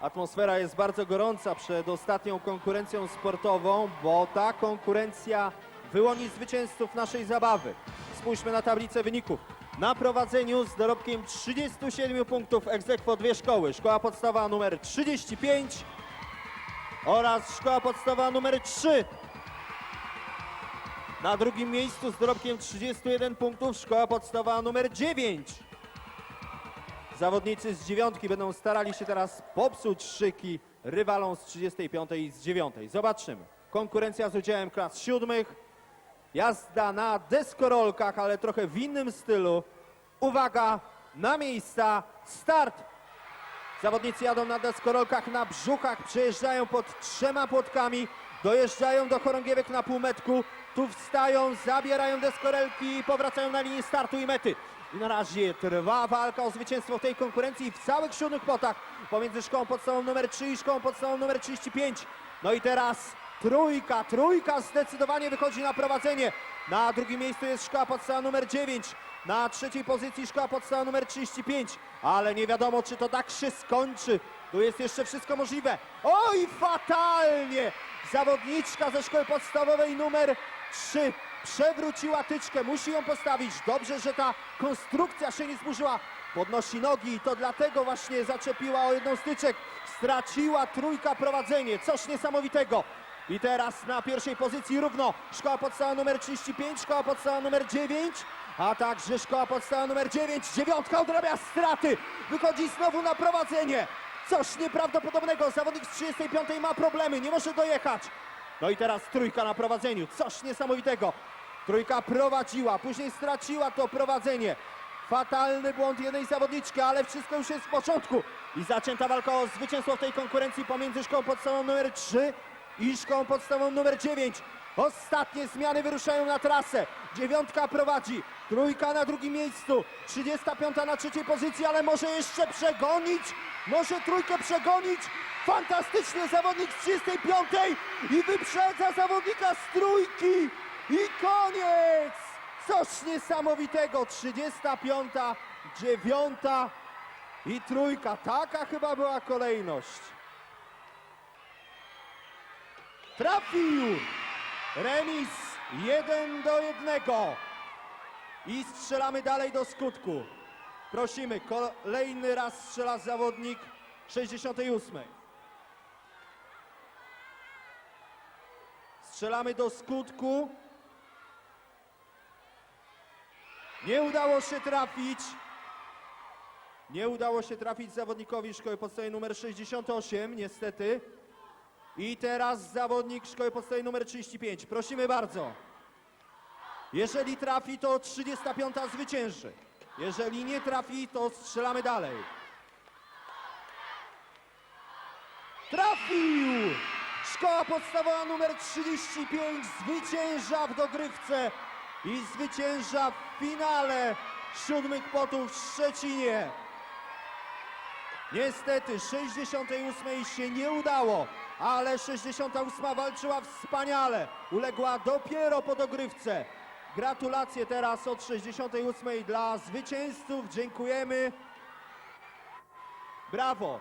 Atmosfera jest bardzo gorąca przed ostatnią konkurencją sportową, bo ta konkurencja wyłoni zwycięzców naszej zabawy. Spójrzmy na tablicę wyników. Na prowadzeniu z dorobkiem 37 punktów egzekwo dwie szkoły. Szkoła podstawowa numer 35 oraz szkoła podstawowa numer 3. Na drugim miejscu z dorobkiem 31 punktów szkoła podstawowa numer 9. Zawodnicy z dziewiątki będą starali się teraz popsuć szyki rywalom z 35 i z 9. Zobaczymy. Konkurencja z udziałem klas siódmych. Jazda na deskorolkach, ale trochę w innym stylu. Uwaga, na miejsca, start! Zawodnicy jadą na deskorolkach, na brzuchach, przejeżdżają pod trzema płotkami, dojeżdżają do chorągiewek na półmetku, tu wstają, zabierają deskorelki i powracają na linię startu i mety. I na razie trwa walka o zwycięstwo w tej konkurencji w całych siódmych potach pomiędzy szkołą podstawową numer 3 i szkołą podstawową numer 35. No i teraz trójka, trójka zdecydowanie wychodzi na prowadzenie. Na drugim miejscu jest szkoła podstawowa numer 9. Na trzeciej pozycji szkoła podstawowa numer 35. Ale nie wiadomo, czy to tak się skończy. Tu jest jeszcze wszystko możliwe. Oj, fatalnie! Zawodniczka ze szkoły podstawowej numer 3 przewróciła tyczkę. Musi ją postawić. Dobrze, że ta konstrukcja się nie zburzyła. Podnosi nogi i to dlatego właśnie zaczepiła o jedną tyczek. Straciła trójka prowadzenie. Coś niesamowitego. I teraz na pierwszej pozycji równo szkoła podstawowa numer 35, szkoła podstawowa numer 9, a także szkoła podstawowa numer 9. Dziewiątka odrabia straty. Wychodzi znowu na prowadzenie. Coś nieprawdopodobnego. Zawodnik z 35 ma problemy, nie może dojechać. No i teraz trójka na prowadzeniu. Coś niesamowitego. Trójka prowadziła, później straciła to prowadzenie. Fatalny błąd jednej zawodniczki, ale wszystko już jest w porządku. I zaczęta walka o zwycięstwo w tej konkurencji pomiędzy szkołą podstawową numer 3 i szkołą podstawową numer 9. Ostatnie zmiany wyruszają na trasę. Dziewiątka prowadzi, trójka na drugim miejscu, 35 na trzeciej pozycji, ale może jeszcze przegonić, może trójkę przegonić. Fantastycznie zawodnik z 35 i wyprzedza zawodnika z trójki i koniec! Coś niesamowitego, 35, 9 i trójka. Taka chyba była kolejność. Trafił! Remis 1 do 1. I strzelamy dalej do skutku. Prosimy, kolejny raz strzela zawodnik 68. Strzelamy do skutku. Nie udało się trafić. Nie udało się trafić zawodnikowi szkoły podstawowej numer 68, niestety. I teraz zawodnik szkoły podstawowej numer 35. Prosimy bardzo. Jeżeli trafi, to 35 zwycięży. Jeżeli nie trafi, to strzelamy dalej. Trafił! Szkoła podstawowa numer 35 zwycięża w dogrywce i zwycięża w finale siódmych potów w Szczecinie. Niestety 68 się nie udało, ale 68 walczyła wspaniale. Uległa dopiero po dogrywce. Gratulacje teraz od 68 dla zwycięzców. Dziękujemy. Brawo.